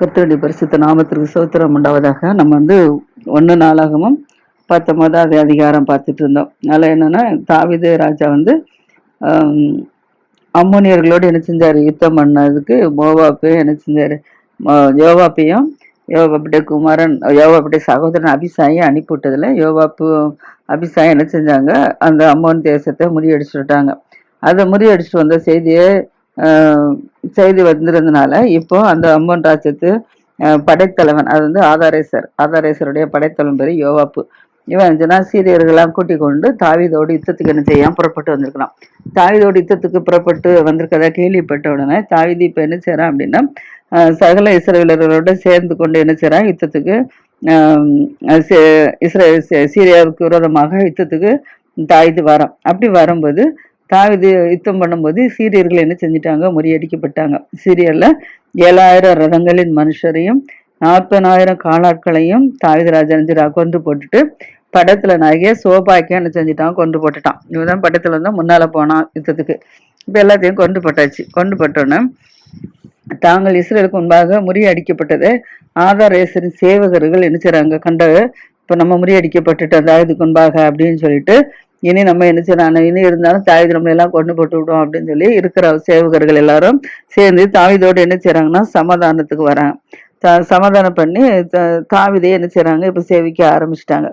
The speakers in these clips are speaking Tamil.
கர்த்தருடைய பரிசுத்த நாமத்திற்கு சோத்திரம் உண்டாவதாக நம்ம வந்து ஒன்று நாளாகமும் பத்தொன்பதாவது அதிகாரம் பார்த்துட்டு இருந்தோம். அதனால் என்னென்னா தாவீது ராஜா வந்து அம்மோனியர்களோடு என்ன செஞ்சார்? யுத்தம் பண்ணதுக்கு மோவாப்பையும் என்ன செஞ்சார்? யோவாப்பையும் யோவாப்புடைய குமாரன் யோவாப்புடைய சகோதரன் அபிசாயை அனுப்பிவிட்டதில் யோவாப்பு அபிசாயம் என்ன செஞ்சாங்க? அந்த அம்மோன் தேசத்தை முறியடிச்சுட்டாங்க. அதை முறியடிச்சுட்டு வந்த செய்தியை செய்தி வந்திருந்தனால இப்போ அந்த அம்மன் ராஜ்யத்து படைத்தலைவன் அது வந்து ஆதாரேசர் ஆதாரேசருடைய படைத்தலைவன் பேர் யோவாப்பு. இவன் ஜனா சீரியர்கள்லாம் கூட்டிக் கொண்டு தாவிதோடு யுத்தத்துக்கு என்ன செய்யாம புறப்பட்டு வந்திருக்கிறான். தாவிதோடு யுத்தத்துக்கு புறப்பட்டு வந்திருக்கதா கேள்விப்பட்ட உடனே தாவிதி இப்போ என்ன செய்றான் அப்படின்னா சகல இஸ்ரேலர்களோட சேர்ந்து கொண்டு என்ன செய்றான் யுத்தத்துக்கு சே- இஸ்ரே- சே- சீரியாவுக்கு விரோதமாக யுத்தத்துக்கு தாவீது வரோம் அப்படி வரும்போது தாவிது யுத்தம் பண்ணும்போது சீரியர்கள் என்ன செஞ்சிட்டாங்க? முறியடிக்கப்பட்டாங்க. சீரியர்ல ஏழாயிரம் ரதங்களின் மனுஷரையும் நாற்பதாயிரம் காலாட்களையும் தாவீது ராஜா கொண்டு போட்டுட்டு படத்துல நாயகிய சோபாக்கியம் என்ன செஞ்சுட்டான் கொண்டு போட்டுட்டான். இவன் தான் படத்துல இருந்தா முன்னால போனான் யுத்தத்துக்கு. இப்ப எல்லாத்தையும் கொண்டு போட்டாச்சு. கொண்டு போட்டோன்னு தாங்கள் இஸ்ரேலுக்கு முன்பாக முறியடிக்கப்பட்டதை. ஆதாரேசரின் சேவகர்கள் என்ன செய்றாங்க? கண்ட இப்ப நம்ம முறியடிக்கப்பட்டுட்டோம் தாவீதுக்கு முன்பாக அப்படின்னு சொல்லிட்டு இனி நம்ம என்ன செய்யறாங்க? இனி இருந்தாலும் தாய் நம்மளை எல்லாம் கொண்டு போட்டு விடுவோம் அப்படின்னு சொல்லி இருக்கிற சேவகர்கள் எல்லாரும் சேர்ந்து தாவிதோடு என்ன செய்யறாங்கன்னா சமாதானத்துக்கு வராங்க. சமாதானம் பண்ணி த- என்ன செய்யறாங்க? இப்ப சேவிக்க ஆரம்பிச்சிட்டாங்க.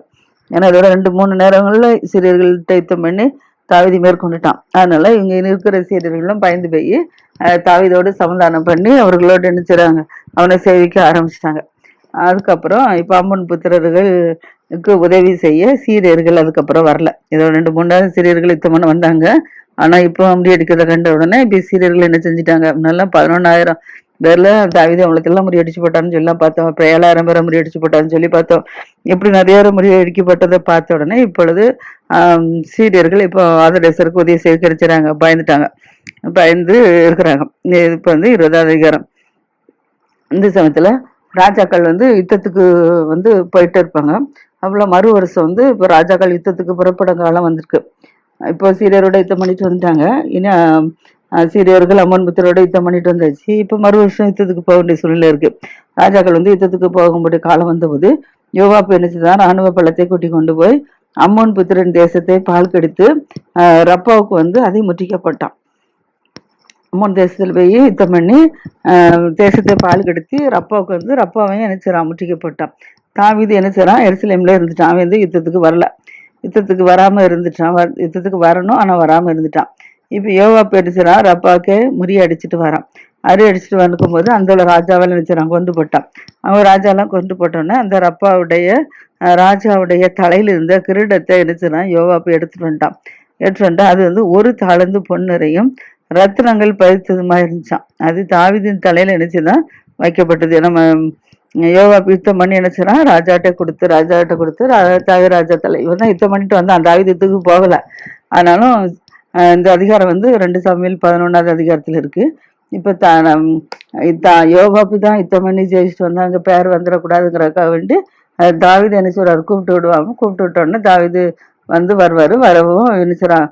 ஏன்னா இதோட ரெண்டு மூணு நேரங்கள்ல சிறியர்கள்ட்ட யுத்தம் பண்ணி தாவிதி மேற்கொண்டுட்டான். அதனால இங்க இருக்கிற சீரியர்களும் பயந்து போய் தாவிதோடு சமாதானம் பண்ணி அவர்களோடு என்ன செய்றாங்க அவனை சேவிக்க ஆரம்பிச்சிட்டாங்க. அதுக்கப்புறம் இப்போ அம்மன் புத்திரர்களுக்கு உதவி செய்ய சீரியர்கள் அதுக்கப்புறம் வரல. ஏதோ ரெண்டு மூணாவது சீரியர்கள் இத்தமான வந்தாங்க. ஆனால் இப்போ அப்படி அடிக்கிறத கண்ட உடனே இப்போ சீரியர்கள் என்ன செஞ்சுட்டாங்க? நல்லா பதினொன்னாயிரம் பேரில் தாவித அவங்களுக்கு முறியடிச்சு போட்டான்னு சொல்லி பார்த்தோம். அப்புறம் ஏழாயிரம் பேரை முறியடிச்சு போட்டான்னு சொல்லி பார்த்தோம். இப்படி நிறைய முறியடிக்கப்பட்டதை பார்த்த உடனே இப்பொழுது சீரியர்கள் இப்போ ஆதரேசருக்கு உதவி சேகரிச்சுறாங்க. பயந்துட்டாங்க. பயந்து இருக்கிறாங்க. இப்போ வந்து இருபதாவது அதிகாரம். இந்த சமயத்தில் ராஜாக்கள் வந்து யுத்தத்துக்கு வந்து போயிட்டு இருப்பாங்க. அவ்வளோ மறு வருஷம் வந்து இப்போ ராஜாக்கள் யுத்தத்துக்கு புறப்படும் காலம் வந்திருக்கு. இப்போ சீரியரோட யுத்தம் பண்ணிட்டு வந்துட்டாங்க. இனி சீரியர்கள் அம்மன் புத்தரோட யுத்தம் பண்ணிட்டு வந்தாச்சு. இப்போ மறு வருஷம் யுத்தத்துக்கு போக வேண்டிய சூழ்நிலை இருக்கு. ராஜாக்கள் வந்து யுத்தத்துக்கு போகும்படி காலம் வந்தபோது யோவாப்பு என்ன ராணுவ பள்ளத்தை கூட்டி கொண்டு போய் அம்மன் புத்திரன் தேசத்தை பால் கெடுத்து ரப்பாவுக்கு வந்து அதை முற்றிக்கப்பட்டான் அம்மன் தேசத்தில் போய் யுத்தம் பண்ணி தேசத்தை பால் கெடுத்து ரப்பாவுக்கு வந்து ரப்பாவையும் என்ன செய்றான் முற்றிக்கப்பட்டான் தாவீது என்ன செய்றான் எருசலேமில் இருந்துட்டான். அவன் வந்து யுத்தத்துக்கு வரல. யுத்தத்துக்கு வராமல் இருந்துட்டான். யுத்தத்துக்கு வரணும் ஆனால் வராமல் இருந்துட்டான். இப்போ யோவாப்பு என்ன செய்றான் ரப்பாவுக்கு முறியடிச்சிட்டு வரான். அரி அடிச்சுட்டு வந்துக்கும்போது அந்த ராஜாவெல்லாம் நினைச்சான் கொண்டு போட்டான். அவங்க ராஜாலாம் கொண்டு போட்டோன்னே அந்த ரப்பாவுடைய ராஜாவுடைய தலையில் இருந்த கிரீடத்தை நினைச்சான் போய் எடுத்துட்டு வந்துட்டான். எடுத்துட்டு வந்துட்டான் அது வந்து ஒரு தாளந்து பொன்னிறையும் ரத்தினங்கள் பதித்ததுமா இருந்துச்சான் அது தாவிதின் தலையில நினைச்சுதான் வைக்கப்பட்டது. நம்ம யோகா யுத்தம் பண்ணி நினைச்சுனா ராஜாட்ட கொடுத்து ராஜாட்ட கொடுத்து ரா- தாவி ராஜா தலை இவன் தான் யுத்தம் பண்ணிட்டு வந்தான். தாவிதத்துக்கு போகல. ஆனாலும் இந்த அதிகாரம் வந்து ரெண்டு சமையல் பதினொன்றாவது அதிகாரத்துல இருக்கு. இப்ப தா நம் யோகாப்பு தான் யுத்தம் பண்ணி ஜெயிச்சுட்டு வந்தாங்க பேர் வந்துடக்கூடாதுங்கிறக்காக வேண்டி தாவிது என்ன சொல்றாரு கூப்பிட்டு விடுவாங்க. கூப்பிட்டு விட்டோன்னே தாவீது வந்து வருவாரு. வரவும் என்ன செய்றான்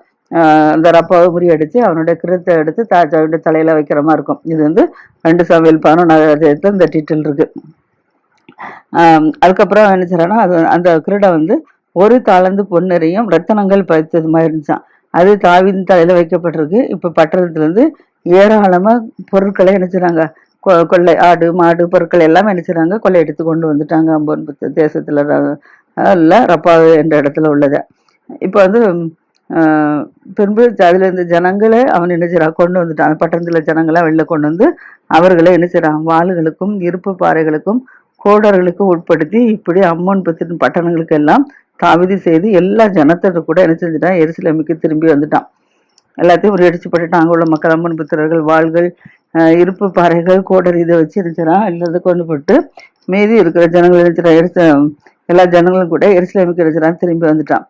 அந்த ரப்பாவை முறியடிச்சு அவனுடைய கிருத்தை எடுத்து தாஜாவுடைய தலையில் வைக்கிற மாதிரி இருக்கும். இது வந்து ரெண்டு சமையல் பதினொன்றாவது இந்த டீட்டில் இருக்கு. அதுக்கப்புறம் என்ன செய்யறான்னா அது அந்த கிரீடை வந்து ஒரு தாளந்து பொன்னரையும் ரத்தனங்கள் பதித்தது மாதிரி இருந்துச்சான் அது தாவின் தலையில் வைக்கப்பட்டிருக்கு. இப்போ பட்டணத்துலேருந்து ஏராளமாக பொருட்களை என்ன செய்கிறாங்க கொ- கொள்ளை ஆடு மாடு பொருட்கள் எல்லாம் என்ன செய்றாங்க கொள்ளை எடுத்து கொண்டு வந்துட்டாங்க. அம்பன் தேசத்தில் ர- என்ற இடத்துல உள்ளதை. இப்போ வந்து பின்பு அதில் இருந்த ஜனங்களை அவன் என்ன செய்கிறான் கொண்டு வந்துட்டான். பட்டணத்தில் ஜனங்களை வெளில கொண்டு வந்து அவர்களை என்ன செய்கிறான் வாள்களுக்கும் இருப்பு பாறைகளுக்கும் கோடர்களுக்கும் உட்படுத்தி இப்படி அம்மன் பத்தின் பட்டணங்களுக்கு எல்லாம் தாவிதி செய்து எல்லா ஜனத்தோட கூட என்ன செஞ்சுட்டான்? எரிசிலமைக்கு திரும்பி வந்துட்டான். எல்லாத்தையும் ஒரு அடிச்சு போட்டுட்டான். அங்கே உள்ள மக்கள் அம்மன் புத்திரர்கள் வாள்கள் இருப்பு பாறைகள் கோடர் இதை வச்சு இருந்துச்சான் எல்லாத்தையும் கொண்டு போட்டு மீதி இருக்கிற ஜனங்கள் இருந்துச்சுனா எரிச எல்லா ஜனங்களும் கூட எரிசிலமைக்கு இருந்துச்சான் திரும்பி வந்துட்டான்.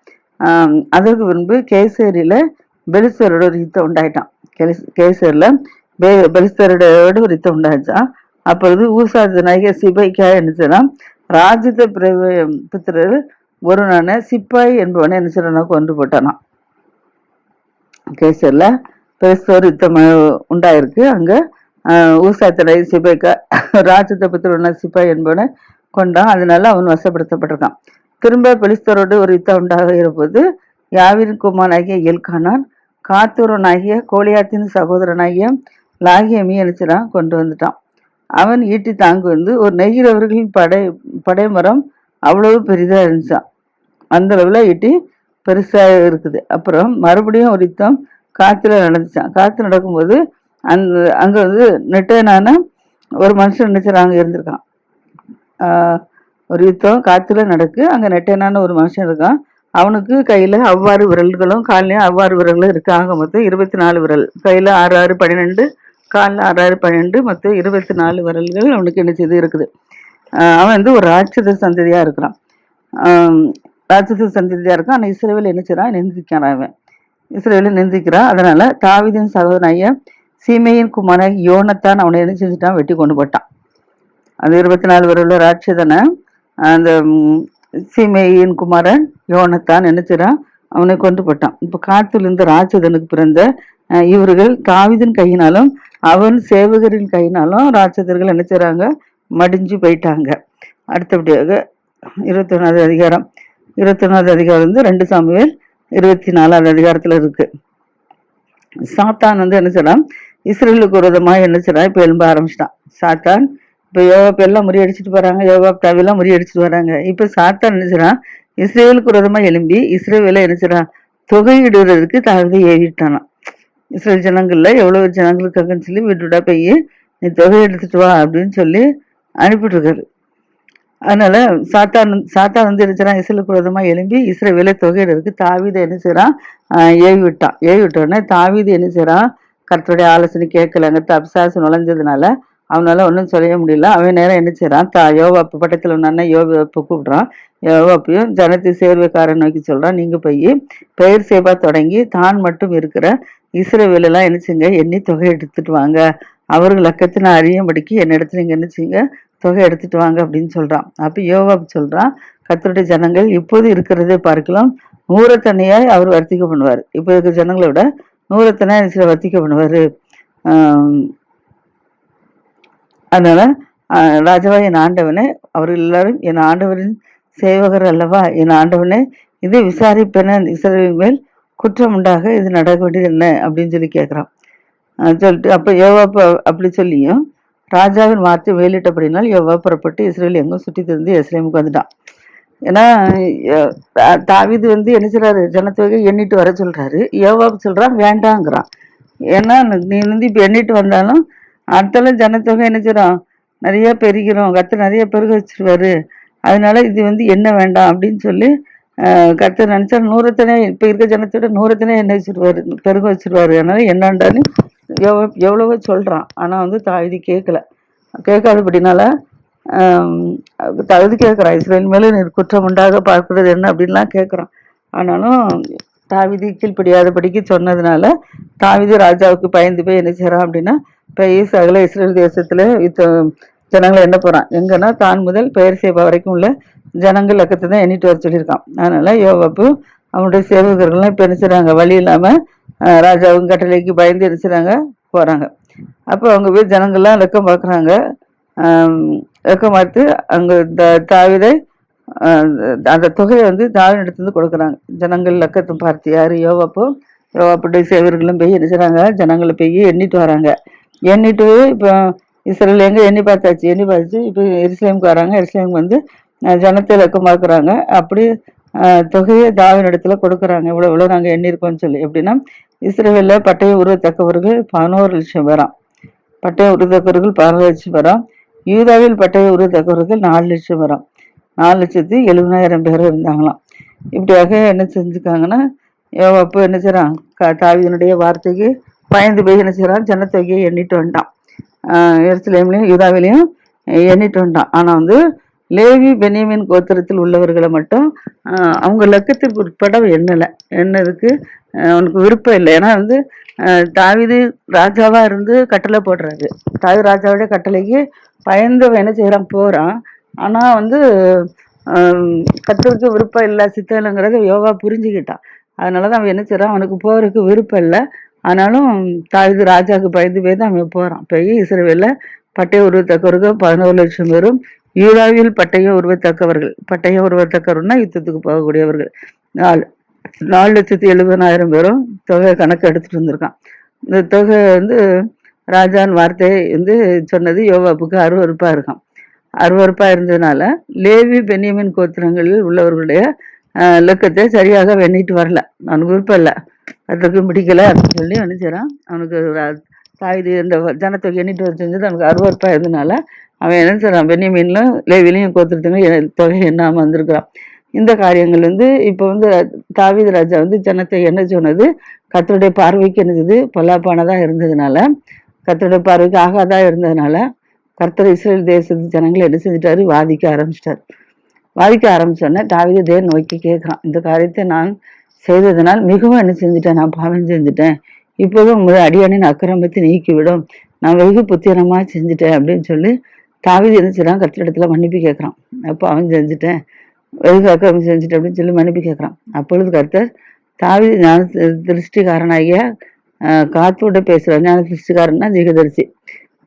அதற்கு பின்பு கேசேரியில் பெலிஸ்தரோட ஒரு யுத்தம் உண்டாயிட்டான். கெலிஸ்- கேசேரில பெ- பெலிஸ்தரோட ஒரு யுத்தம் உண்டாச்சான் அப்பொழுது ஊசாது நாயக சிபைக்கா என்னச்சுன்னா ராஜித பிர- புத்திரர் ஒருவனான சிப்பாய் என்பவனை என்ன செய்யறானா கொண்டு போட்டானான் கேசரில் பெலிஸ்தர் யுத்தம் உண்டாயிருக்கு. அங்கே ஊசாத்தடை சிபைக்கா ராஜத புத்திரன சிப்பாய் என்பவனை கொண்டான் அதனால அவன் வசப்படுத்தப்பட்டிருக்கான். திரும்ப பெலிஸ்தரோடு ஒரு யுத்தம் உண்டாக இருப்பது யாவின் குமாரனாகிய எல்கானான் காத்தூரனாகிய கோலியாத்தின் சகோதரனாகிய லாகியமி அனுச்சரான் கொண்டு வந்துட்டான். அவன் ஈட்டி தாங்கு வந்து ஒரு நெய்கிறவர்களின் படை படைமரம் அவ்வளவு பெரிதாக இருந்துச்சான் அந்த ஈட்டி பெருசாக இருக்குது. அப்புறம் மறுபடியும் ஒரு யுத்தம் காற்றுல நடந்துச்சான் காற்று நடக்கும்போது அந்த அங்கே வந்து நெட்டையனான ஒரு மனுஷன் நினைச்சார் அங்கே இருந்திருக்கான். ஒரு யுத்தம் காத்துல நடக்கு. அங்க நெட்டனான ஒரு மனுஷன் இருக்கான். அவனுக்கு கையில அவ்வாறு விரல்களும் கால்லையும் அவ்வாறு விரல்களும் இருக்காங்க. ஆக மொத்தம் இருபத்தி நாலு விரல். கையில ஆறு ஆறு பன்னிரெண்டு காலில் ஆறு ஆறு பன்னெண்டு மொத்தம் இருபத்தி நாலு விரல்கள் அவனுக்கு என்ன செய்து இருக்குது. அவன் வந்து ஒரு ராட்சத சந்ததியா இருக்கிறான். ராட்சத சந்ததியா இருக்கான். ஆனா இஸ்ரேவில் என்ன செய்றான்? நிந்திக்கிறான் அவன். இஸ்ரேவில் நிந்திக்கிறான். அதனால தாவிதின் சகோதரனாகிய சீமையின் குமாரன் யோனத்தான் அவனை என்ன செஞ்சுட்டான்? வெட்டி கொண்டு போட்டான். அந்த இருபத்தி நாலு விரலில் ராட்சதனை அந்த சீமையின் குமாரன் யோனத்தான் நினைச்சிடான் அவனை கொண்டு போட்டான். இப்போ காத்துல ராட்சதனுக்கு பிறந்த இவர்கள் தாவிதன் கையினாலும் அவன் சேவகரின் கையினாலும் ராட்சதர்கள் என்ன செய்கிறாங்க மடிஞ்சு போயிட்டாங்க. அடுத்தபடியாக இருபத்தி ஒன்றாவது அதிகாரம். இருபத்தி ஒன்றாவது அதிகாரம் வந்து ரெண்டு சாமியல் இருபத்தி நாலாவது அதிகாரத்தில் இருக்கு. சாத்தான் வந்து என்ன செய்யறான் இஸ்ரேலுக்கு விரோதமா என்ன செய்றான்? இப்போ எழும்ப ஆரம்பிச்சிட்டான். சாத்தான் இப்போ யோவாப் எல்லாம் முறியடிச்சிட்டு போறாங்க யோவாப் தாவெல்லாம் முறியடிச்சிட்டு வராங்க. இப்போ சாத்தான் நினைச்சிடான் இஸ்ரேலுக்கு விரோதமாக எழும்பி இஸ்ரேவேல என்ன தொகையிடுறதுக்கு தொகையிடுவதற்கு தாவதை இஸ்ரேல் ஜனங்களில் எவ்வளோ ஜனங்கள் இருக்காங்கன்னு சொல்லி வீட்டுடா போய் நீ தொகை எடுத்துட்டு வா அப்படின்னு சொல்லி அனுப்பிட்டுருக்காரு. அதனால சாத்தான் சாத்தான் வந்து என்ன இஸ்ரேலுக்கு விரோதமாக எழும்பி இஸ்ரேவேல தொகையிடுறதுக்கு தாவீதை என்ன செய்றான் ஏவி விட்டான் ஏவி விட்டோடனே உடனே என்ன செய்றான் கர்த்தருடைய ஆலோசனை கேட்கலங்க. தப்சாசு நுழைஞ்சதுனால அவனால ஒன்றும் சொல்ல முடியல. அவன் நேரம் என்ன செய்கிறான் தா யோவாப்பு பட்டத்தில் ஒன்று அண்ணன் யோவாப்பு கூப்பிடுறான். யோவாப்பையும் ஜனத்தை சேர்வைக்காரன் நோக்கி சொல்கிறான் நீங்கள் போய் பெயர் சேவா தொடங்கி தான் மட்டும் இருக்கிற இஸ்ரவேலெல்லாம் என்ன செய்யுங்க? எண்ணி தொகை எடுத்துட்டு வாங்க. அவர்கள் லக்கத்தின அறியும்படிக்கு என்னிடத்துல நீங்கள் என்ன செய்யுங்க? தொகை எடுத்துட்டு வாங்க அப்படின்னு சொல்கிறான் அப்போ யோவாப் சொல்கிறான் கத்தருடைய ஜனங்கள் இப்போது இருக்கிறதே பார்க்கலாம். நூறத்தனையாய் அவர் வர்த்திக்க பண்ணுவார். இப்போ இருக்கிற ஜனங்களை விட நூறத்தனையாக வர்த்திக்க பண்ணுவார். அதனால ராஜாவா என் ஆண்டவனே அவர்கள் எல்லாரும் என் ஆண்டவரின் சேவகர் அல்லவா? என் ஆண்டவனே இதை விசாரிப்பேன. இஸ்ரேலின் மேல் குற்றம் உண்டாக இது நடக்க வேண்டியது என்ன? அப்படின்னு சொல்லி கேட்குறான். சொல்லிட்டு அப்போ யோவாப்பு அப்படி சொல்லியும் ராஜாவின் வார்த்தை வெளியிட்டபடினால் யோவா புறப்பட்டு இஸ்ரேல் எங்கும் சுற்றி திருந்து எஸ்ரேமுக்கு வந்துட்டான். ஏன்னா தாவிது வந்து என்ன செய்கிறாரு ஜனத்தொகை எண்ணிட்டு வர சொல்கிறாரு யோவாப்பு சொல்கிறான் வேண்டாங்கிறான். ஏன்னா நீ வந்து இப்போ எண்ணிட்டு வந்தாலும் அடுத்தாலும் ஜனத்தொகை என்ன நிறைய பெருகிறோம். கத்து நிறைய பெருக வச்சிருவாரு. அதனால இது வந்து என்ன வேண்டாம் அப்படின்னு சொல்லி கத்து நினைச்சா நூறத்தனே இப்போ இருக்க ஜனத்தோட நூறத்தனே என்ன வச்சிருவாரு? பெருக வச்சிருவாரு. அதனால என்னண்டான்னு எவ்வளோ எவ்வளவோ சொல்கிறான் ஆனால் வந்து தாவிதி கேட்கல கேட்காதபடினால தகுதி கேட்குறான் இஸ்ரேல் மேலே குற்றம் உண்டாக பார்க்கிறது என்ன அப்படின்லாம் கேட்குறான். ஆனாலும் தாவிதி கீழ்ப்படியாதபடிக்கு சொன்னதுனால தாவிதி ராஜாவுக்கு பயந்து போய் என்ன செய்கிறான் அப்படின்னா போய் சகல இஸ்ரேல் தேசத்தில் யுத்த ஜனங்களை என்ன போகிறான் எங்கன்னா தான் முதல் பெயர் சேவை வரைக்கும் உள்ள ஜனங்கள் லக்கத்தை தான் எண்ணிட்டு வர சொல்லியிருக்கான். அதனால் யோவாப்பு அவனுடைய சேவகர்கள்லாம் இப்போ என்ன வழி இல்லாமல் ராஜாவும் கட்டளைக்கு பயந்து என்ன போகிறாங்க அப்போ அவங்க போய் ஜனங்கள்லாம் லக்கம் பார்க்குறாங்க. லக்கம் பார்த்து அங்கே இந்த தாவீதை அந்த தொகையை வந்து தாவி எடுத்து கொடுக்குறாங்க. ஜனங்கள் லக்கத்தை பார்த்து யார்? யோவாப்போ. யோவாப்புடைய சேவர்களும் போய் என்ன ஜனங்களை போய் எண்ணிட்டு வராங்க. எண்ணிட்டு இப்போ இஸ்ரேல் எங்கே எண்ணி பார்த்தாச்சு? எண்ணி பார்த்து இப்போ எருசலேமுக்கு வராங்க எருசலேமுக்கு வந்து ஜனத்தை இலக்கம் பார்க்குறாங்க அப்படி தொகையை தாவின் இடத்துல கொடுக்குறாங்க. இவ்வளோ இவ்வளோ நாங்கள் எண்ணியிருக்கோம்னு சொல்லி. எப்படின்னா இஸ்ரேலில் பட்டயம் உருவத்தக்கவர்கள் பதினோரு லட்சம் பேராம் பட்டயம் உருவத்தக்கவர்கள் பதினோரு லட்சம் பேராம் யூதாவில் பட்டய உருவத்தக்கவர்கள் நாலு லட்சம் பேராம் நாலு லட்சத்தி எழுபதாயிரம் பேர் இருந்தாங்களாம். இப்படியாக என்ன செஞ்சுக்காங்கன்னா அப்போ என்ன செய்கிறான் க- தாவீதினுடைய வார்த்தைக்கு பயந்து போய் என்ன செய்றான் ஜனத்தொகையை எண்ணிட்டு வந்தான். எருசலேம்லையும் யூதாவிலையும் எண்ணிட்டு வந்தான். ஆனா வந்து லேவி பெனியமின் கோத்திரத்தில் உள்ளவர்களை மட்டும் அவங்க லக்கத்திற்கு உட்பட எண்ணலை. எண்ணதுக்கு அவனுக்கு விருப்பம் இல்லை. ஏன்னா வந்து தாவிது ராஜாவாக ராஜாவா இருந்து கட்டளை போடுறாரு. தாவி ராஜாவுடைய கட்டளைக்கு பயந்து என்ன செய்யறான்? போறான். ஆனா வந்து கத்தருக்கு விருப்பம் இல்லை சித்தலைங்கிறத யோகா புரிஞ்சுக்கிட்டான். அதனாலதான் அவன் என்ன செய்கிறான் அவனுக்கு போறதுக்கு விருப்பம் இல்லை. ஆனாலும் தாவீது ராஜாவுக்கு பயந்து போய் தான் அவன் போகிறான் போய் இஸ்ரவேலில் பட்டய உருவத்தக்கவருக்கு பதினோரு லட்சம் பேரும் யூதாவில் பட்டயம் உருவத்தக்கவர்கள் பட்டயம் உருவத்தக்கவர்னா யுத்தத்துக்கு போகக்கூடியவர்கள். நாலு நாலு லட்சத்தி எழுபதாயிரம் பேரும் தொகை கணக்கு எடுத்துட்டு வந்திருக்கான். இந்த தொகை வந்து ராஜான் வார்த்தை வந்து சொன்னது யோவாப்புக்கு அருவறுப்பாக இருக்கான் அருவறுப்பாக இருந்ததுனால லேவி பென்யமின் கோத்திரங்களில் உள்ளவர்களுடைய லக்கத்தை சரியாக வெண்ணிட்டு வரல. நான் விருப்பம் இல்லை அதுக்கு பிடிக்கல அப்படின்னு சொல்லி என்ன அவனுக்கு தாய் இந்த ஜனத்தொகை எண்ணிட்டு வர செஞ்சது அவனுக்கு அருவருப்பா இருந்ததுனால அவன் என்ன செய்றான் பென்யமீன்ல லேவிலையும் கோத்திரத்துலையும் தொகை எண்ணாமல் வந்திருக்கிறான். இந்த காரியங்கள் வந்து இப்போ வந்து தாவீது ராஜா வந்து ஜனத்தை என்ன சொன்னது? கர்த்தருடைய பார்வைக்கு என்னது பொல்லாப்பானதா இருந்ததுனால கத்தருடைய பார்வைக்கு ஆகாதா இருந்ததுனால கர்த்தர் இஸ்ரேல் தேசத்து ஜனங்களை என்ன செஞ்சிட்டாரு? வாதிக்க ஆரம்பிச்சிட்டார். வாதிக்க ஆரம்பிச்சோடனே தாவீது தேவன் நோக்கி கேட்குறான் இந்த காரியத்தை நான் செய்ததனால் மிகவும் என்ன செஞ்சுட்டேன்? நான் பாவம் செஞ்சுட்டேன். இப்போதும் உமது அடியானின் அக்கிரமத்தை நீக்கிவிடும். நான் வெகு புத்திரமா செஞ்சுட்டேன் அப்படின்னு சொல்லி தாவிதி என்ன செய்றான்? கர்த்தரிடத்துல மன்னிப்பு கேட்குறான். அப்போ அவன் செஞ்சுட்டேன். வெகு அக்கிரமம் செஞ்சுட்டேன் அப்படின்னு சொல்லி மன்னிப்பு கேட்குறான். அப்பொழுது கர்த்தர் தாவிதி ஞான திருஷ்டிகாரனாகிய ஆஹ், காத்தோட பேசுகிற ஞான திருஷ்டிகாரன்னா ஜெகதரிசி.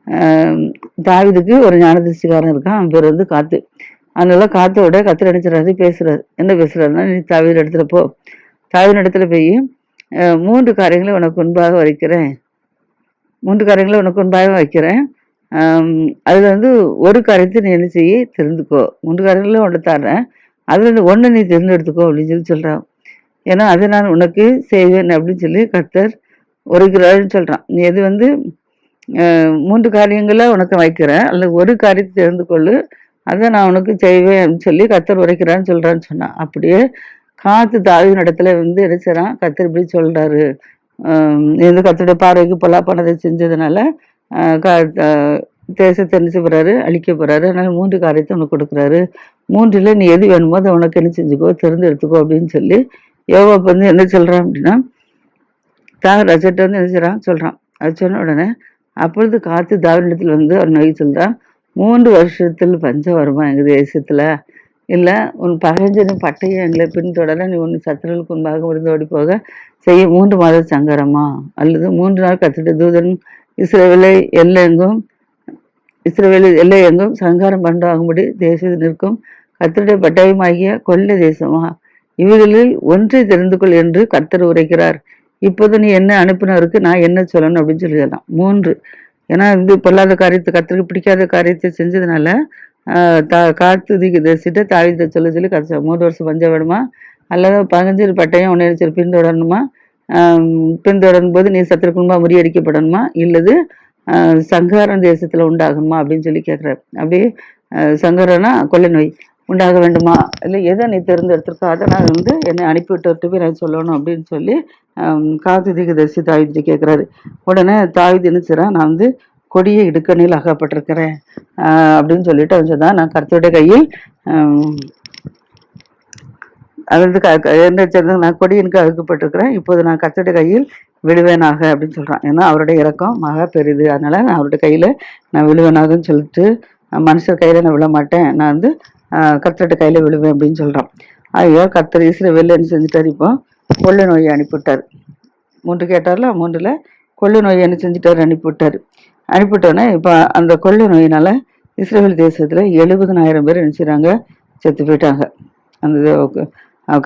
தாவிதுக்கு தாவீதுக்கு ஒரு ஞான திருஷ்டிகாரன் இருக்கான். அவன் பேர் வந்து காத்து. அதனால காத்தோட கத்திர அடிச்சுறாரு பேசுறாரு. என்ன பேசுறாருன்னா நீ தாவீது இடத்துல போ. தாவீது இடத்துல போய் மூன்று காரியங்களை உனக்கு முன்பாக வைக்கிறேன். மூன்று காரியங்களை உனக்கு முன்பாக வைக்கிறேன். அதில் வந்து ஒரு காரியத்தை நீ என்ன செய்ய? தெரிந்துக்கோ மூன்று காரியங்களும் உன்னை தர்றேன். அதில் இருந்து ஒன்று நீ தெரிந்தெடுத்துக்கோ அப்படின்னு சொல்லி சொல்கிறான் ஏன்னா அதை நான் உனக்கு செய்வேன் அப்படின்னு சொல்லி கர்த்தர் ஒருகிறாள்னு சொல்கிறான் நீ எது வந்து மூன்று காரியங்களை உனக்கு வைக்கிறேன். அல்லது ஒரு காரியத்தை தெரிந்து கொள்ளு. அதை நான் உனக்கு செய்வேன் அப்படின்னு சொல்லி கத்தர் உரைக்கிறான்னு சொல்கிறான்னு சொன்னான். அப்படியே காத்து தாவின் இடத்துல வந்து என்ன செய்றான்? இப்படி சொல்றாரு. இந்த நீ வந்து பொல்லா பார்வைக்கு செஞ்சதுனால தேசத்தை என்ன போறாரு அழிக்க போறாரு. அதனால மூன்று காரியத்தை உனக்கு கொடுக்குறாரு. மூன்றுல நீ எது வேணுமோ அதை உனக்கு என்ன செஞ்சுக்கோ தேர்ந்தெடுத்துக்கோ அப்படின்னு சொல்லி யோவாப் வந்து என்ன சொல்றான் அப்படின்னா தியாகராஜர்கிட்ட வந்து என்ன செய்கிறான் சொல்றான். அது சொன்ன உடனே அப்பொழுது காத்து தாவிடத்தில் வந்து அவர் நோய் சொல்றான். மூன்று வருஷத்தில் பஞ்சம் வருமா எங்க தேசத்துல? இல்லை உன் பகைஞ்சனின் பட்டையை எங்களை பின்தொடர நீ உன் சத்துருவுக்கு முன்பாக விருந்தோடி போக செய்ய மூன்று மாத சங்கரமா அல்லது மூன்று நாள் கத்திட்ட தூதன் இஸ்ரேவேலை எல்லெங்கும் இஸ்ரவேல் எல்லை எங்கும் சங்காரம் பண்டாகும்படி தேசத்தில் நிற்கும் கத்தருடைய பட்டயமாகிய கொள்ளை தேசமா? இவைகளில் ஒன்றை தெரிந்து கொள் என்று கத்தர் உரைக்கிறார். இப்போது நீ என்ன அனுப்பினருக்கு நான் என்ன சொல்லணும் அப்படின்னு சொல்லிடலாம். மூன்று. ஏன்னா இது பொல்லாத காரியத்தை கத்தருக்கு பிடிக்காத காரியத்தை செஞ்சதுனால தா- காத்து தரிசிட்டு தாவித்தை சொல்ல சொல்லி கத்த மூன்று வருஷம் பஞ்சம் வேணுமா? அல்லது பதினஞ்சு பட்டயம் ஒன்று நினைச்சு பின்தொடரணுமா பின்தொடரும் போது நீ சத்திரக்குன்பா முறியடிக்கப்படணுமா? இல்லது சங்காரம் தேசத்தில் உண்டாகணுமா? அப்படின்னு சொல்லி கேட்குறாரு அப்படியே சங்கரனா கொள்ளை நோய் உண்டாக வேண்டுமா? இல்லை எதை நீ தேர்ந்தெடுத்திருக்கோ அதை நான் வந்து என்னை அனுப்பிவிட்டு போய் நான் சொல்லணும் அப்படின்னு சொல்லி ஆஹ் தரிசி தீர்க்கதரிசி தாவிதிட்டு கேட்குறாரு உடனே தாவிது என்ன நான் வந்து கொடிய இடுக்கணில் அகப்பட்டிருக்கிறேன். அப்படின்னு சொல்லிட்டு அவன் சொன்னான். நான் கருத்துடைய கையில் அது வந்து க- என்ன நான் கொடியனுக்கு அழுக்கப்பட்டிருக்கிறேன் இப்போது நான் கர்த்தருடைய கையில் விழுவேனாக அப்படின்னு சொல்கிறான் ஏன்னா அவருடைய இறக்கம் மக பெரிது. அதனால் நான் அவருடைய கையில் நான் விழுவேனாகன்னு சொல்லிட்டு மனுஷர் கையில் நான் விழ மாட்டேன் நான் வந்து ஆஹ் கர்த்தருடைய விழுவேன் அப்படின்னு சொல்கிறான் ஐயோ கர்த்தர் இஸ்ரவேல்ல என்ன செஞ்சுட்டார் இப்போ. கொள்ளு நோயை அனுப்பிவிட்டார். மூன்று கேட்டார்ல மூன்றில் கொள்ளு நோயை என்ன செஞ்சுட்டார் அனுப்பிவிட்டார். அனுப்பிவிட்டோன்னே இப்போ அந்த கொள்ளை நோயினால் இஸ்ரேல் தேசத்தில் எழுபதனாயிரம் பேர் என்ன செத்து போயிட்டாங்க. அந்த இது- அவன்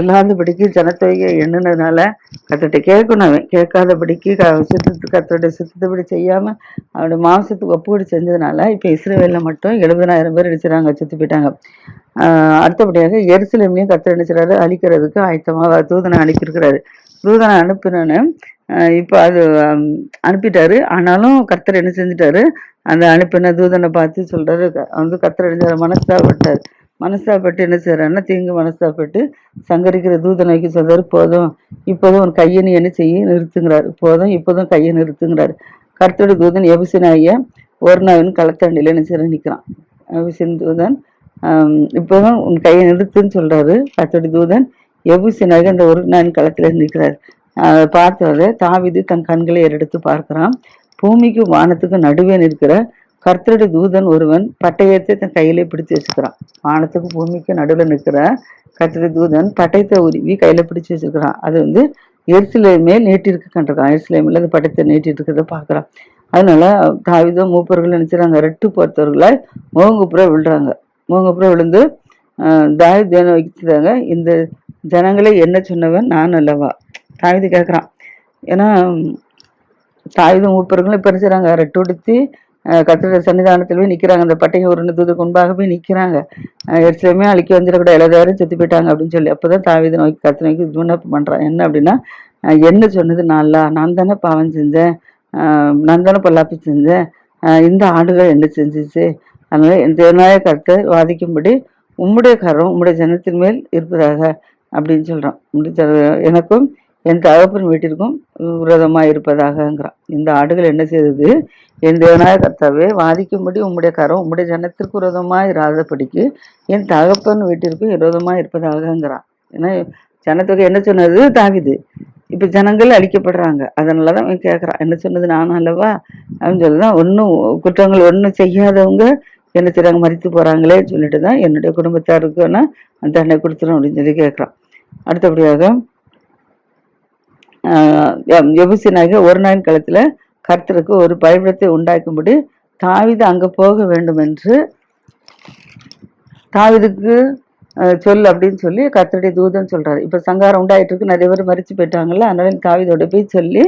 இல்லாதபடிக்கு ஜனத்தொகையை எண்ணுனதுனால கத்தட்ட கேட்கணும் அவன். கேட்காதபடிக்கு க- சித்தத்து கத்தருடைய சித்தத்தைப்படி செய்யாமல் அவனுடைய மாம்சத்துக்கு ஒப்புக்கொடு செஞ்சதுனால இப்போ இஸ்ரேலில் மட்டும் எழுபதனாயிரம் பேர் அடிச்சுறாங்க செத்து போயிட்டாங்க. அடுத்தபடியாக எருசலேம்லையும் கத்தர் அடிச்சுறாரு அழிக்கிறதுக்கு ஆயத்தமாக தூதனை அனுப்பியிருக்கிறாரு. தூதனை அனுப்பினோன்னு இப்போ அது அனுப்பிட்டாரு. ஆனாலும் கர்த்தர் என்ன செஞ்சுட்டாரு? அந்த அனுப்பின தூதனை பார்த்து சொல்றாரு வந்து கர்த்தர் அடைஞ்சார் மனஸ்தாபப்பட்டார். மனசாப்பட்டு என்ன செய்யறாருன்னா தீங்கு மனசாப்பட்டு சங்கரிக்கிற தூதனைக்கு சொல்றாரு போதும். இப்போதும் உன் கையை நீ என்ன செய்ய? நிறுத்துங்கிறாரு. போதும். இப்போதும் கையை நிறுத்துங்கிறாரு. கர்த்தருடைய தூதன் எபிசினாய ஒரு நாவின் களத்தாண்டியில் என்ன செய்ய நிற்கிறான் எபிசின் தூதன் இப்போதும் உன் கையை நிறுத்துன்னு சொல்றாரு. கர்த்தருடைய தூதன் எபுசினாக அந்த ஒரு நாள் களத்தில் நிற்கிறார் அதை பார்த்தவரை தாவிது தன் கண்களை ஏறெடுத்து பார்க்கிறான். பூமிக்கும் வானத்துக்கும் நடுவே நிற்கிற கர்த்தருடைய தூதன் ஒருவன் பட்டயத்தை தன் கையிலே பிடிச்சு வச்சுக்கிறான் வானத்துக்கும் பூமிக்கும் நடுவில் நிற்கிற கர்த்தருடைய தூதன் பட்டயத்தை உருவி கையில பிடிச்சு வச்சிருக்கிறான். அது வந்து எரிசிலை மேல் நீட்டிருக்கு கண்டிருக்கான் எரிசிலை அந்த பட்டத்தை நீட்டிட்டு இருக்கிறத பார்க்குறான். அதனால தாவிதம் மூப்பர்கள் நினைச்சுறாங்க ரெட்டு பொறுத்தவர்களாய் முகங்குப்புற விழுறாங்க. முகங்குப்புற விழுந்து தாவிதேனை வைக்கிறாங்க இந்த ஜனங்களை என்ன சொன்னவன்? நான் அல்லவா? தாயுது கேட்குறான் ஏன்னா தாயுத மூப்பர்களும் இப்போ செய்கிறாங்க ரெட்டு உடுத்தி கத்திர சன்னிதானத்தில் போய் நிற்கிறாங்க அந்த பட்டையை ஒரு தூதுக்கு முன்பாக போய் நிற்கிறாங்க எரிசிலமே அழிக்க வந்துடக்கூடாது எல்லாரும் செத்து போயிட்டாங்க அப்படின்னு சொல்லி. அப்போ தான் தாவித நோக்கி கத்து நோக்கி விண்ணப்பம் பண்ணுறான் என்ன அப்படின்னா என்ன சொன்னது? நான்லா நான் தானே பாவம் செஞ்சேன். நான் தானே பொல்லாப்பி செஞ்சேன். இந்த ஆடுகள் என்ன செஞ்சிச்சு? அதனால் என் தேவனாய கருத்தை வாதிக்கும்படி உம்முடைய கரம் உம்முடைய ஜனத்தின் மேல் இருப்பதாக அப்படின்னு சொல்கிறோம் எனக்கும் என் தகப்பன் வீட்டிற்கும் விரோதமாக இருப்பதாகங்கிறான். இந்த ஆடுகள் என்ன செய்தது? என் தேவனாய கர்த்தாவே வாதிக்கும்படி உம்முடைய கரம் உம்முடைய ஜனத்திற்கு விரோதமாக இராதபடிக்கு என் தகப்பன் வீட்டிற்கும் விரோதமாக இருப்பதாகங்கிறான். ஏன்னா ஜனத்தொகை என்ன சொன்னது? தாவிது. இப்போ ஜனங்கள் அழிக்கப்படுறாங்க. அதனால தான் அவன் கேட்குறான் என்ன சொன்னது? நானும் அல்லவா? அப்படின்னு சொல்லி தான் ஒன்றும் குற்றங்கள் ஒன்றும் செய்யாதவங்க என்ன செய்கிறாங்க மறித்து போகிறாங்களே சொல்லிட்டு தான் என்னுடைய குடும்பத்தாருக்குன்னா தண்டனை கொடுத்துரும் அப்படின்னு சொல்லி கேட்குறான் அடுத்தபடியாக எபுசினாக ஒரு நாள் காலத்தில் கர்த்தருக்கு ஒரு பலிபீடத்தை உண்டாக்கும்படி தாவிது அங்கே போக வேண்டும் என்று தாவிதுக்கு சொல் அப்படின்னு சொல்லி கர்த்தருடைய தூதன் சொல்கிறார் இப்போ சங்காரம் உண்டாயிட்டு இருக்கு நிறைய பேர் மறித்து போயிட்டாங்கல்ல அதனால நீ போய் சொல்லி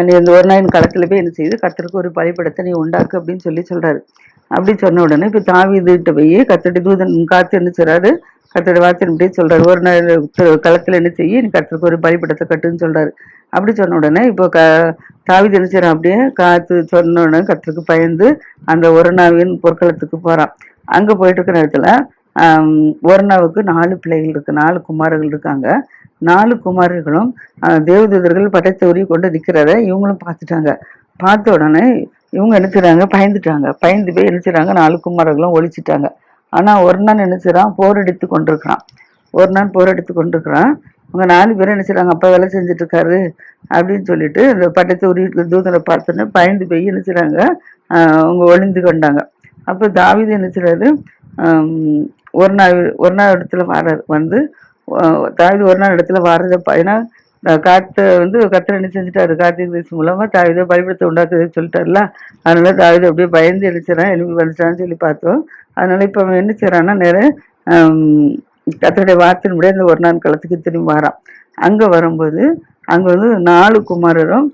நீ இந்த ஒரு நாயின் களத்தில் போய் என்ன செய்து கர்த்தருக்கு ஒரு பலிபீடத்தை நீ உண்டாக்கு அப்படின்னு சொல்லி சொல்கிறாரு அப்படி சொன்ன உடனே இப்போ தாவிதுகிட்ட போய் கர்த்தருடைய தூதன் காத்து என்ன செய்கிறாரு கத்தோட வார்த்தையின்படி சொல்கிறார் ஒரு நாள் களத்தில் என்ன செய்ய? நீ கத்தருக்கு ஒரு பலிபீடத்தை கட்டுன்னு சொல்கிறார் அப்படி சொன்ன உடனே இப்போ க தாவி என்ன அப்படியே காத்து சொன்ன உடனே கத்தருக்கு பயந்து அந்த ஒரு நாவின் பொற்களத்துக்கு போகிறான் அங்கே போயிட்டு இருக்கிற இடத்துல ஆம், ஒரு நாவுக்கு நாலு பிள்ளைகள் இருக்குது நாலு குமாரர்கள் இருக்காங்க. நாலு குமாரர்களும் தேவதூதர்கள் பட்டத்தை உரிய கொண்டு நிற்கிறத இவங்களும் பார்த்துட்டாங்க. பார்த்த உடனே இவங்க என்ன செய்றாங்க? பயந்துட்டாங்க. பயந்து போய் என்ன நாலு குமாரர்களும் ஒழிச்சிட்டாங்க. ஆனால் ஒரு நாள் என்ன போர் அடித்து கொண்டிருக்கிறான். ஒரு நாள் போர் எடுத்து கொண்டிருக்கிறான். அவங்க நாலு பேரும் என்ன செய்கிறாங்க அப்பா வேலை செஞ்சுட்டு இருக்காரு அப்படின்னு சொல்லிட்டு இந்த பட்டத்தை உருவிட்டு தூதனை பார்த்தோன்னே பயந்து போய் என்ன செய்கிறாங்க அவங்க ஒளிந்து கொண்டாங்க. அப்போ தாவீது என்ன செய்றாரு? ஒரு நாள் ஒரு நாள் இடத்துல வரார் வந்து தாவிது ஒரு நாள் இடத்துல வர்றத ஏன்னா காற்றை வந்து கத்தர் என்ன செஞ்சுட்டாரு. கார்த்திகை தீபம் மூலமா இது பயப்படுத்த உண்டாக்குதுன்னு சொல்லிட்டாருல. அதனால தாவீது அப்படியே பயந்து எழுச்சிறான் எழுப்பி வந்துட்டான்னு சொல்லி பார்த்தோம். அதனால இப்போ அவன் என்ன செய்றான்னா நேரம் கத்தருடைய முடியாது அந்த ஒரு நாள் களத்துக்கு திரும்பி வரான். அங்க வரும்போது அங்க வந்து நாலு குமாரரும்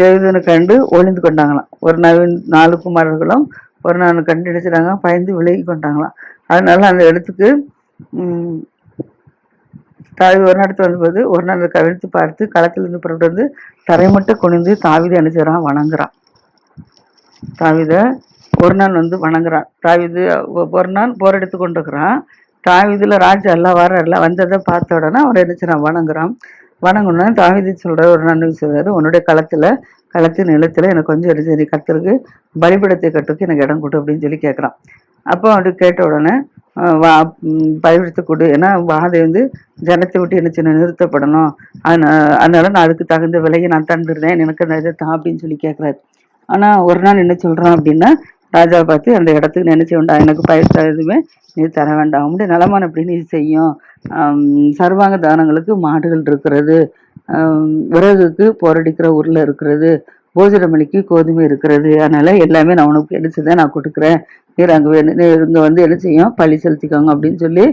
தேவதனை கண்டு ஒளிந்து கொண்டாங்களாம். ஒரு நாள் நாலு குமாரர்களும் ஒரு நாள் கண்டு நினைச்சாங்க பயந்து விலகி கொண்டாங்களாம். அதனால அந்த இடத்துக்கு தாவி ஒரு இடத்துல வந்தபோது ஒரு நாள் அதை கவிழ்த்து பார்த்து களத்திலிருந்து புறப்பட்டு வந்து தரை மட்டும் குனிந்து தாவிதை அனுப்பிச்சான் வணங்குறான். தாவிதை ஒரு நாள் வந்து வணங்குறான். தாவிது ஒரு நாள் போரெடுத்து கொண்டுக்கிறான் தாவிதில் ராஜா எல்லாம் வர வந்ததை பார்த்த உடனே அவரை என்ன வணங்குறான். வணங்கணும்னா தாவிது சொல்கிற ஒரு நாள் சொல்றாரு உன்னுடைய களத்தில் களத்தின் நிலத்தில் எனக்கு கொஞ்சம் எடுத்து நீ கத்துருக்கு பலிபடத்தை கட்டுக்கு எனக்கு இடம் கொடு அப்படின்னு சொல்லி கேட்குறான் அப்போ அப்படி கேட்ட உடனே வா ம், கொடு. ஏன்னா வாதை வந்து ஜனத்தை விட்டு என்ன செய்யணும்? நிறுத்தப்படணும். அதனால நான் அதுக்கு தகுந்த விலையை நான் தந்துடுறேன். எனக்கு அந்த இதை தான் அப்படின்னு சொல்லி கேட்குறாரு ஆனால் ஒரு நாள் என்ன சொல்கிறான் அப்படின்னா ராஜா பார்த்து அந்த இடத்துக்கு நினைச்சு வேண்டாம் எனக்கு பயிர் எதுவுமே நீ தர வேண்டாம். உங்களுடைய நலமான அப்படி நீ செய்யும். சர்வாங்க தானங்களுக்கு மாடுகள் இருக்கிறது. விறகுக்கு போரடிக்கிற ஊரில் இருக்கிறது. போஜனமணிக்கு கோதுமை இருக்கிறது. அதனால எல்லாமே நான் உனக்கு எடுத்து தான் நான் கொடுக்குறேன். நீர் அங்கே வேணும் இங்கே வந்து என்ன செய்யும்? பழி செலுத்திக்கோங்க அப்படின்னு சொல்லி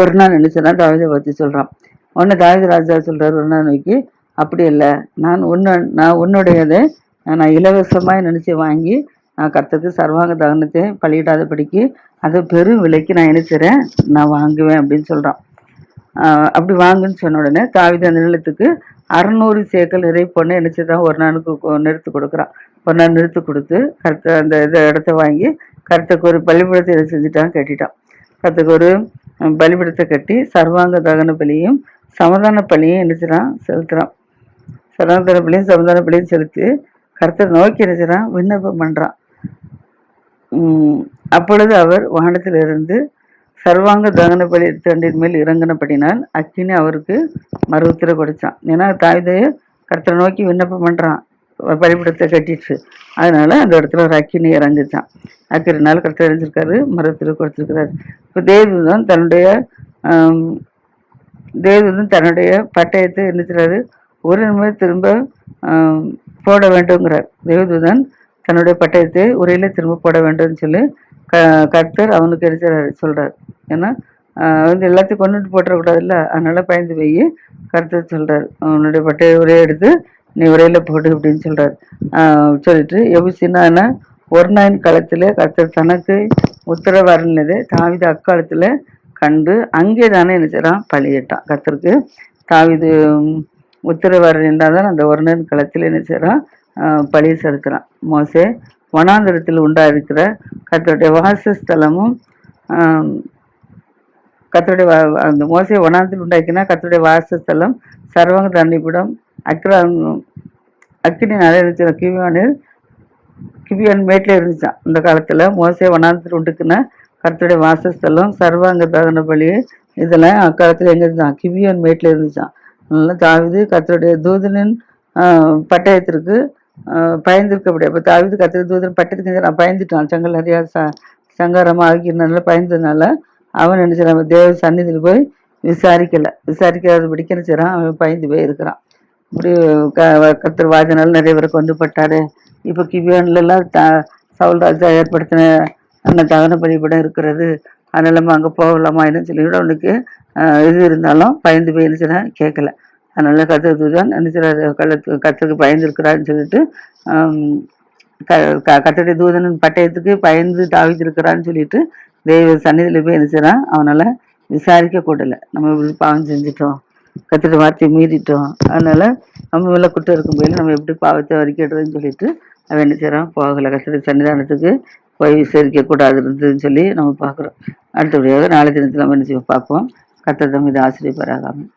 ஒரு நாள் என்ன தாவிதை பற்றி சொல்கிறான் உடனே தாவித ராஜா சொல்கிறார் ஒரு நாள் நோக்கி அப்படி இல்லை. நான் உன்ன நான் உன்னுடையதை நான் இலவசமாக நினச்சி வாங்கி நான் கற்றுக்கு சர்வாங்க தகனத்தை பலியிடாதபடிக்கு அதை பெரும் விலைக்கு நான் நினைச்சிறேன் நான் வாங்குவேன் அப்படின்னு சொல்கிறான் அப்படி வாங்குன்னு சொன்ன உடனே தாவித அந்த நிலத்துக்கு அறநூறு சேக்கல் நிறை பொண்ணை நினைச்சுதான் ஒரு நாளுக்கு கொ- நிறுத்து கொடுக்குறான். ஒரு நாள் நிறுத்து கொடுத்து கருத்த அந்த இதை இடத்த வாங்கி கருத்துக்கு ஒரு பலிபீடத்தை இதை செஞ்சுட்டான் கட்டிட்டான். கருத்துக்கு ஒரு பலிபிடத்தை பலிபீடத்தை கட்டி சர்வாங்க தகன பலியும் சமதான பலியும் நினைச்சுறான் செலுத்துறான். சமாதான பலியும் சமதான பலியும் செலுத்தி கர்த்தர் நோக்கி நினைச்சுறான் விண்ணப்பம் பண்றான். அப்பொழுது அவர் வானத்திலிருந்து சர்வாங்க தகன பலி தண்டின் மேல் இறங்கினபடினால் அக்கினி அவருக்கு மறு உத்தரவு கொடுத்தான். ஏன்னா தாவிதைய கருத்தரை நோக்கி விண்ணப்பம் பண்ணுறான் பலிபிடத்தை கட்டிடுச்சு அதனால அந்த இடத்துல ஒரு அக்கினி இறங்குச்சான் அக்கினால கர்த்தர் இறங்கிருக்காரு மறு உத்தரவு கொடுத்திருக்கிறாரு. இப்போ தேவதூதன் தன்னுடைய ஆம், தேவதூதன் தன்னுடைய பட்டயத்தை என்ன ஒரு நிமிடம் திரும்ப போட வேண்டுங்கிறார் தேவதூதன் தன்னுடைய பட்டயத்தை உரையில திரும்ப போட வேண்டும்னு சொல்லி க கர்த்தர் அவனுக்கு எடுத்துறாரு சொல்றார். ஏன்னா வந்து எல்லாத்தையும் கொண்டுட்டு போட்டுறக்கூடாதுல்ல? அதனால பயந்து போய் கர்த்தர் சொல்றார். அவனுடைய பட்டய உரையை எடுத்து நீ உரையில போடு அப்படின்னு சொல்கிறார் சொல்லிட்டு எபிசின்னா ஒரு நாயின் காலத்தில் கர்த்தர் தனக்கு உத்தரவு அருளினதை தாவித அக்காலத்தில் கண்டு அங்கே தானே என்ன செய்கிறான் பலியிட்டான். கர்த்தருக்கு தாவிது உத்தரவு அருளினால் தான் அந்த ஒரு நாயின் களத்தில் என்ன செய்கிறான் பழி செலுத்துகிறான் மோசே வனாந்திரத்தில் உண்டாயிருக்கிற கத்தருடைய வாசஸ்தலமும் கத்தருடைய அந்த மோசையை வனாந்திரத்தில் உண்டாக்கினா கத்தருடைய வாசஸ்தலம் சர்வங்க தண்ணிப்பிடம் அக்ரா அக்கினி நிறைய கிவியானில் கிவியான் மேட்டில் இருந்துச்சான் இந்த காலத்தில் மோசே வனாந்திரத்தில் உண்டுக்குன கர்த்தருடைய வாசஸ்தலம் சர்வாங்க தகன பலி இதெல்லாம் அக்காலத்தில் எங்கே இருந்தான் கிவியான் மேட்டில் இருந்துச்சான் அதனால தாவிது கத்தருடைய தூதனின் பட்டயத்திற்கு பயந்துருக்க முடியாது. இப்போ தாவிது கர்த்தருடைய தூதன் பட்டத்துக்கு நான் பயந்துட்டான். சங்கல் நிறையா ச சங்காரமாக ஆகினால பயந்ததுனால அவன் என்ன செய்றான் தேவ சந்நிதியில் போய் விசாரிக்கலை. விசாரிக்காத பிடிக்க நினச்சிடான் அவன் பயந்து போய் இருக்கிறான். இப்படி க கத்திர வாஜனால் நிறைய பேர் கொண்டு இப்போ கிபியான்ல த சவுல் ராஜா ஏற்படுத்தின அந்த தகன பலிபடம் இருக்கிறது. அதனால நம்ம அங்கே போகலாமா என்னன்னு சொல்லிவிட அவனுக்கு இது இருந்தாலும் பயந்து போய் என்ன கேட்கல. அதனால கத்தருக்கு தான் என்ன செய்றாரு கள்ளத்து கத்தருக்கு பயந்துருக்கிறான்னு சொல்லிட்டு க க- கத்தடி தூதனின் பட்டயத்துக்கு பயந்து தாவித்திருக்கிறான்னு சொல்லிட்டு தெய்வ சன்னிதியில் போய் என்ன அவனால் விசாரிக்க கூடலை. நம்ம இப்படி பாவம் செஞ்சுட்டோம். கத்திர வார்த்தையை மீறிட்டோம். அதனால நம்ம மேல குற்றம் இருக்கும் போயில நம்ம எப்படி பாவத்தை வரிக்கிடுறதுன்னு சொல்லிட்டு அவன் என்ன செய்கிறான் போகலை. கத்திர சன்னிதானத்துக்கு போய் விசாரிக்க கூடாது இருந்ததுன்னு சொல்லி நம்ம பார்க்குறோம் அடுத்தபடியாக நாளை தினத்தில் நம்ம என்ன செய்வோம்? பார்ப்போம். கத்திர தம் இது ஆசிரியப்பராகாமல்